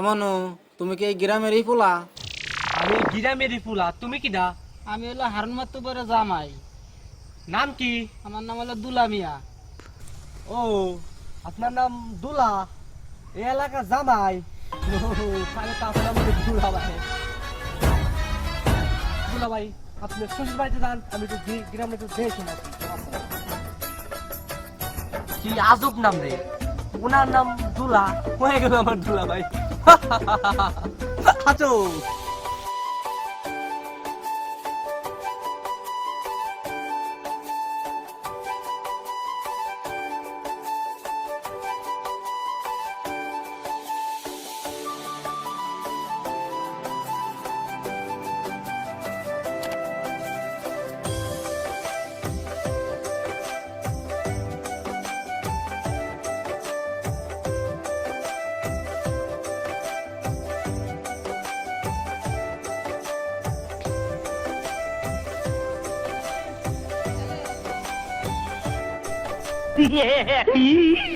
আমানু তুমি কি এই গ্রামেরই পোলা? আমি গিরামেরি ফুলা তুমি কি দা আমি হলো হারুন মাতুবরে জামাই। নাম কি? আমার নাম হলো দুলা মিয়া। ও আপনার নাম দুলা? এই এলাকা জামাই? ও, তাহলে তো আপনার নাম দুলা ভাই দুলা ভাই আপনি শ্বশুর বাড়িতে যান আমি একটু গ্রামে একটু দেখে নাকি কি আজব নাম রে। ওনার নাম দুলা। হয়ে গেল আমার দুলা ভাই? আছো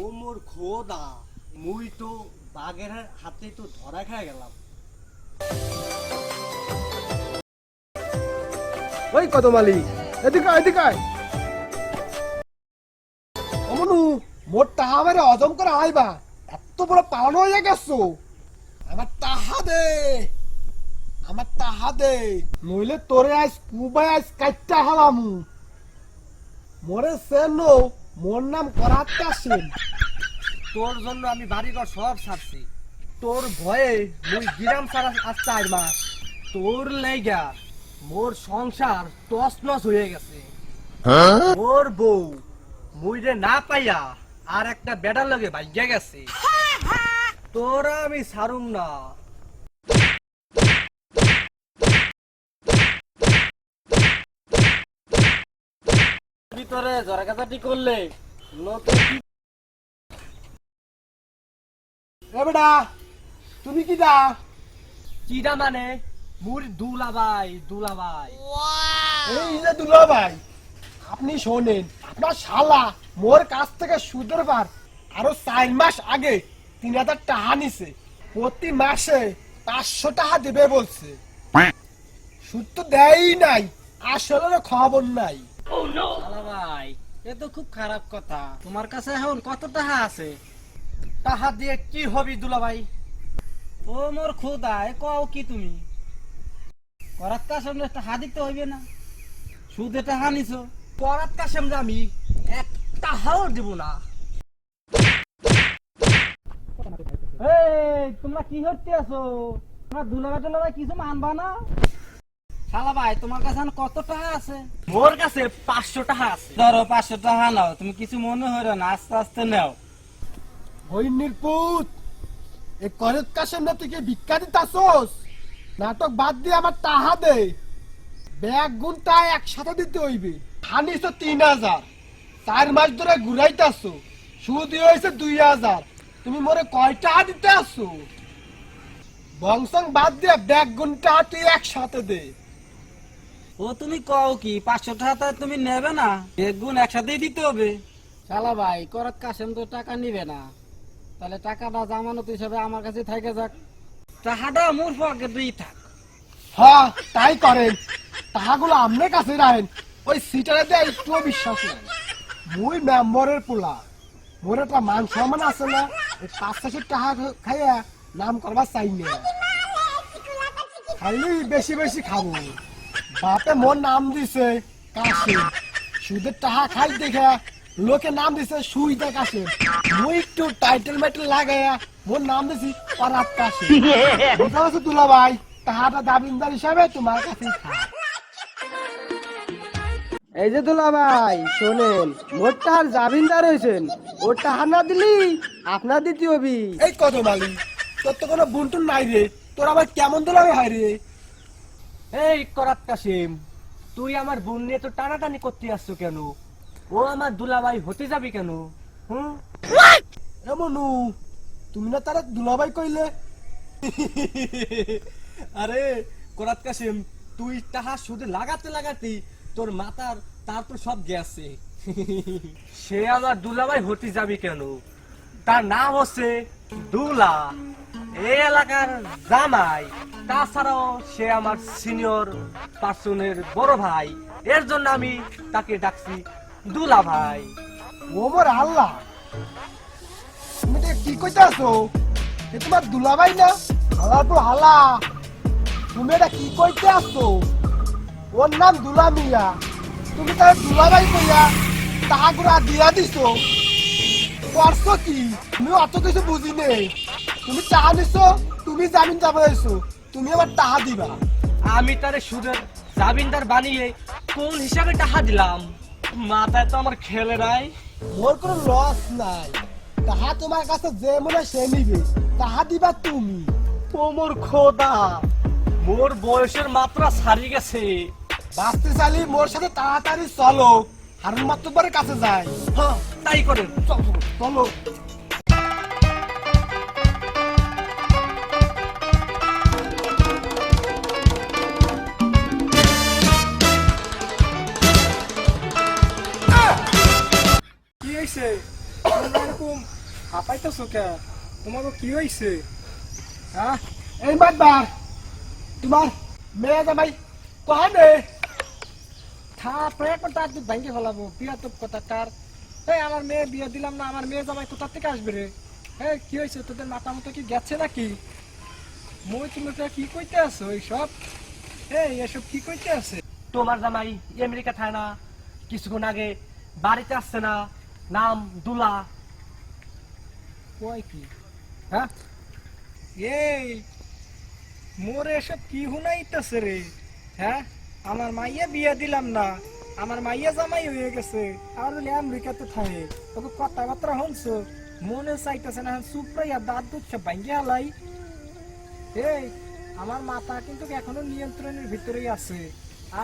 ও মোর খোদা মুই তো বাঘের হাতে তো ধরা খায় গেলাম। ওই কদমালি এদিকে এদিকে আয়। অমনু মোর টাহা মেরে হজম করে আইবা এত বড় পাওয়ানো হয়ে গেছো। আমার টাহা দে আমার টাহা দে নইলে তোরে আজ কুবাই আজ কাইটা হালামু। মোরে সেনো মোর নাম করাত্তা সেন। তোর জন্য আমি বাড়িঘর সব ছাড়ছি তোর ভয়ে মুই গিরাম ছাড়া আজ চার মাস তোর লেগা মোর সংসার টস নস হয়ে গেছে। মোর বউ মুই রে না পাইয়া আর একটা বেডার লগে ভাগ্যা গেছে। তোরা আমি ছাড়ুম না। ভিতরে জরাকাচাটি করলে নতুন বেটা তুমি কি দা? মানে? মুর দুলাবাই দুলাবাই এই যে আপনি শোনেন আপনার শালা মোর কাছ থেকে সুদের বার আরও চার মাস আগে তিন হাজার টাকা নিছে। প্রতি মাসে পাঁচশো টাকা দেবে বলছে। সুদ তো দেয়ই নাই আসলে খবর নাই। শালা ভাই, এ তো খুব খারাপ কথা। তোমার কাছে এখন কত টাকা আছে? তাহা দিয়ে কি হবি দুলাভাই? ও মোর খোদা কও কি তুমি? করাত কাজ সামনে টাকা দিতে হইবে না? সুদে টাকা নিছো। পরাত কাশেম যে আমি একটা হাও দিব না। এই, তোমরা কি করতে আছো? তোমরা দুলাভাই টুলাভাই কিছু মানবা না? শালা ভাই তোমার কাছে কত টাকা আছে? মোর কাছে পাঁচশো টাকা আছে। ধরো পাঁচশো টাকা নাও তুমি কিছু মনে হইল না আস্তে আস্তে নাও। হইনির পুত এ করেত কাশেম না তুই কি ভিক্ষা দিতাছোস? নাটক বাদ দিয়ে আমার টাহা দে। ব্যাগ গুনটা একসাথে দিতে হইবে। খানিস তো তিন হাজার। চার মাস ধরে ঘুরাইতাছো। সুদ হয়েছে দুই হাজার। তুমি মোরে কয় টাকা দিতে আসছো বংশং বাদ দিয়ে ব্যাগ গুনটা তুই একসাথে দে। ও তুমি কও কি পাঁচশো টাকা তুমি নেবে না? বেগুন একসাথেই দিতে হবে। শালা ভাই করাত কাশেম তো টাকা নিবে না। তাহলে টাকাটা জামানত হিসাবে আমার কাছে থাকে যাক। টাকাটা মোর পকেটেই থাক। হ্যাঁ তাই করেন। টাকাগুলো আপনার কাছে রাখেন। ওই সিটারে দিয়ে একটুও বিশ্বাস নাই। মুই মেম্বরের পোলা। মোর একটা মান সম্মান আছে না এই পাঁচ ছশো টাকা খাইয়া নাম করবার চাই না। খালি বেশি বেশি খাব। বাপে মোর নাম দিছে কাশিম সুদের টাকা খাই দেখে লোকে নাম দিছে সুইদা কাশিম মুই একটু টাইটেল মাইটেল লাগাইয়া মোর নাম দিছি পরাত কাশিম বুঝতে পারছ দুলা ভাই? টাকাটা দাবিনদার হিসাবে তোমার কাছে এই যে দুলা ভাই শোনেন মোট টাহার জামিনদার হয়েছেন। ওর টাহা না দিলি আপনার দিতে হবি। এই কত মালি তোর তো কোনো বুনটুন নাই রে। তোর আবার কেমন দুলাবে হয় রে? এই করাত কাশেম তুই আমার বোন নিয়ে তো টানাটানি করতে আসছো কেন? ও আমার দুলাভাই হতে যাবি কেন? হুম? এমনু তুমি না তারা দুলাভাই কইলে? আরে করাত কাশেম তুই টাহা শুধু লাগাতে লাগাতে তোর মাথার তো সব গেছে। সে আমার দুলাভাই হতে যাবি কেন? তার নাম হচ্ছে দুলা। এই এলাকার জামাই। তাছাড়াও সে আমার সিনিয়র পার্সনের বড় ভাই। এর জন্য আমি তাকে ডাকছি দুলা ভাই। ওমর আল্লাহ, তুমি কি কইতে আছো এ তোমার দুলাভাই না? হালা তো হালা। তুমি এটা কি কইতে আসছো ওর নাম দুলা মিয়া। তুমি তার দুলা ভাই কইয়া গুড়া দিয়া দিছো। করছ কি? তুমি অত কিছু বুঝি নেই তুমি টাকা নিছো তুমি জামিন যাব এসো তুমি আবার টাকা দিবা। আমি তারে সুদের জামিনদার বানিয়ে কোন হিসাবে টাকা দিলাম? মাথায় তো আমার খেলে নাই। মোর কোনো লস নাই। তাহা তোমার কাছে যে মনে সে নিবে। তাহা দিবা তুমি। ওমর খোদা মোর বয়সের মাত্রা ছাড়িয়ে গেছে। বাঁচতে চালি মোর সাথে তাড়াতাড়ি চলো। হারুন মাত্রবারের কাছে যাই হ্যাঁ। তাই করেন। চলো কি হয়েছে এরকম হাঁপাইতেছো কে? তোমাকে কি হয়েছে হ্যাঁ? এই মাতবার তোমার মেয়ে জামাই কহানে থাপড়ে কথা তুই ভাঙ্গে ফেলাবো। বিয়া তো কথা কার? এই আমার মেয়ে বিয়ে দিলাম না আমার মেয়ে জামাই কোথা থেকে আসবে রে? এই কি হয়েছে? তোদের মাথা মতো কি গেছে নাকি? মই তুমি কি কইতে আছো এইসব? এই এসব কি কইতে আছে? তোমার জামাই আমেরিকা থাকে না কিছুক্ষণ আগে বাড়িতে আসছে না নাম দুলা। কয় কি? হ্যাঁ? এই মোর এসব কি হুনাইতেছে রে? হ্যাঁ? আমার মাইয়া বিয়ে দিলাম না। আমার মাইয়া জামাই হয়ে গেছে। আর বলে আমেরিকাতে থাকে। তোকে কথাবার্তা হনছো মনে চাইতেছে না সুপ্রাইয়া দাঁত দুধ সব ভাঙ্গে হালাই। এই আমার মাথা কিন্তু এখনও নিয়ন্ত্রণের ভিতরেই আছে।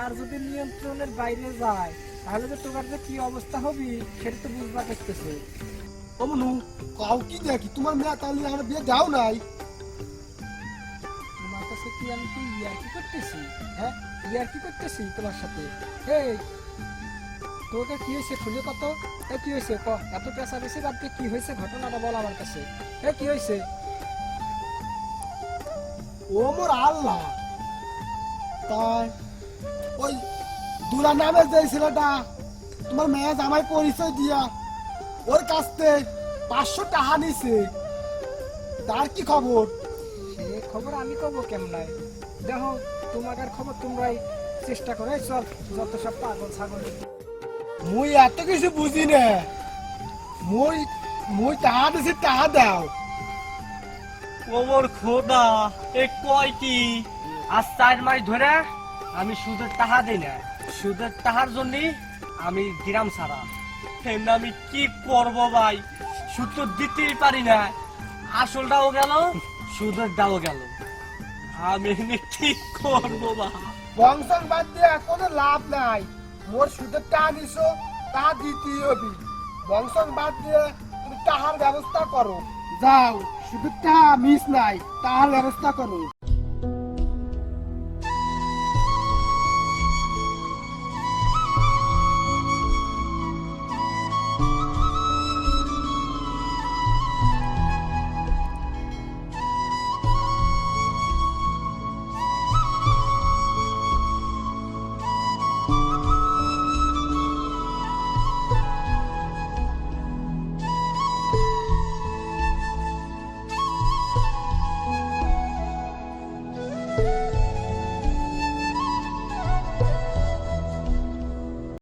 আর যদি নিয়ন্ত্রণের বাইরে যায় তাহলে যে তোমার যে কি অবস্থা হবে সেটা তো বুঝবা করতেছে অমনু কাউ কি দেখি? তোমার মেয়ে তাহলে আমার বিয়ে দাও নাই। তোমার কাছে কি আমি কি ইয়ার্কি করতেছি হ্যাঁ? ইয়ার্কি করতেছি তোমার সাথে। এই, তোকে কি হয়েছে খুঁজে কত? এ কি হয়েছে? ক, এত পেশা বেশি বাদ কি হয়েছে ঘটনাটা বল আমার কাছে। এ কি হয়েছে? ও মোর আল্লাহ। তাই, ওই দুলা নামের যে ছেলেটা, তোমার মেয়ে জামাই পরিচয় দিয়া, ওর কাছ থেকে পাঁচশো টাকা নিছে। তার কি খবর? সে খবর আমি কব কেমন? দেখো তোমাদের খবর তোমরাই চেষ্টা করে। চল যত সব পাগল ছাগল। মুই এত কিছু বুঝি না। মুই মুই টাকা দিছি টাকা দাও। ওমর খোদা এ কয় কি? আজ চার মাস ধরে আমি সুদের টাকা দিই না। সুদের টাকার জন্য আমি গ্রাম ছাড়া। এমনি আমি কি করব ভাই? সুদ তো দিতেই পারি না। আসলটাও গেল সুদের দাও গেল। আমি কি করব ভাই বংশন বাদ দিয়ে কোনো লাভ নাই। মোর সুদের টাকা নিছো, তা দিতে হবে বংশন বাদ দিয়ে তুমি তাহার ব্যবস্থা করো। যাও, সুদের টাকা মিস নাই, টাকার ব্যবস্থা করো।